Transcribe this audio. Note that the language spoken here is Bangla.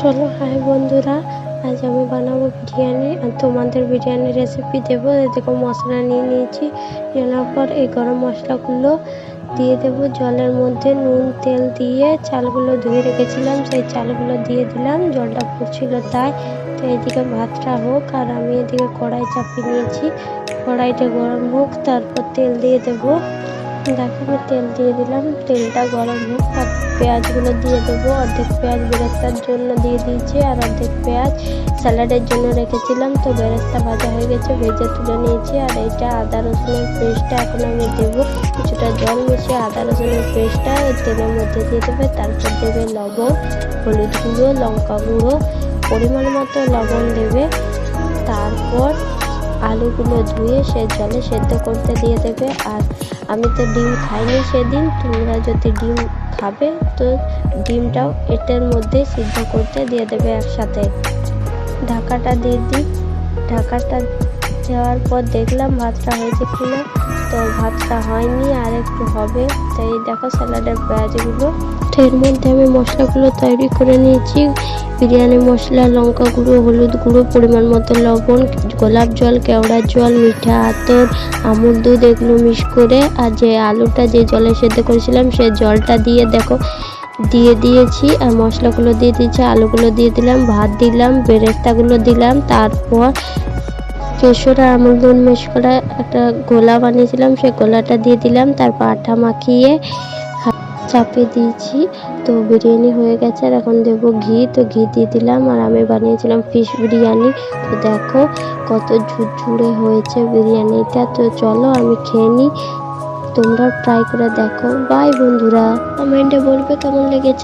চলো, হাই বন্ধুরা, আজ আমি বানাবো বিরিয়ানি, আর তোমাদের বিরিয়ানির রেসিপি দেবো দেখো মশলা নিয়ে নিয়েছি নেওয়ার পর এই গরম মশলাগুলো দিয়ে দেবো, জলের মধ্যে নুন, তেল দিয়ে চালগুলো ধুয়ে রেখেছিলাম, সেই চালগুলো দিয়ে দিলাম, জলটা ফুটছিল তাই, তো এদিকে ভাতটা হোক, আর আমি এদিকে কড়াই চাপিয়ে নিয়েছি, কড়াইটা গরম হোক, তারপর তেল দিয়ে দেবো। দেখো আমি তেল দিয়ে দিলাম। তেলটা গরম হোক তার পেঁয়াজগুলো দিয়ে দেবো। অর্ধেক পেঁয়াজ বেরেস্তার জন্য দিয়ে দিয়েছি, আর অর্ধেক পেঁয়াজ স্যালাডের জন্য রেখেছিলাম। তো বেরেস্তা ভাজা হয়ে গেছে, ভেজে তুলে নিয়েছি। আর এইটা আদা রসুনের পেস্টটা এখন আমি দেবো। কিছুটা জল মিশিয়ে আদা রসুনের পেস্টটা তেলের মধ্যে দিয়ে দেবে। তারপর দেবে লবণ, হলুদ গুঁড়ো, লঙ্কা গুঁড়ো। পরিমাণ মতো লবণ দেবে। আলুগুলো ধুয়ে সে জলে সেদ্ধ করতে দিয়ে দেবে। আর আমি তো ডিম খাইনি সেদিন তোমরা যদি ডিম খাবে, তো ডিমটাও এটার মধ্যে সিদ্ধ করতে দিয়ে দেবে একসাথে। ঢাকাটা দিয়ে দিই। ঢাকাটা দেওয়ার পর দেখলাম ভাতটা হয়েছে কিনা। তো ভাতটা হয়নি, আর একটু হবে। তাই দেখো স্যালাডের পেঁয়াজগুলো। এর মধ্যে আমি মশলাগুলো তৈরি করে নিয়েছি। বিরিয়ানি মশলা, লঙ্কা গুঁড়ো, হলুদ গুঁড়ো, পরিমাণ মতো লবণ, গোলাপ জল কেওড়ার জল, মিঠা আতর, আমুল দুধ, এগুলো মিক্স করে, আর যে আলুটা যে জলে সেদ্ধ করেছিলাম, সে জলটা দিয়ে দেখো, দিয়ে দিয়েছি, আর মশলাগুলো দিয়ে দিয়েছি, আলুগুলো দিয়ে দিলাম, ভাত দিলাম বেরেস্তাগুলো দিলাম, তারপর কেশর আর আমুল দুধ করে একটা গোলা বানিয়েছিলাম, সেই গোলাটা দিয়ে দিলাম, তারপর আটা মাখিয়ে চাপিয়ে দিয়েছি। তো বিরিয়ানি হয়ে গেছে, আর এখন দেবো ঘি। তো ঘি দিয়ে দিলাম, আর আমি বানিয়েছিলাম ফিশ বিরিয়ানি। তো দেখো কত ঝুরঝুরে হয়েছে বিরিয়ানিটা। তো চলো আমি খেয়ে নিই তোমরা ট্রাই করে দেখো। বাই বন্ধুরা। কমেন্টে বলবে কেমন লেগেছে।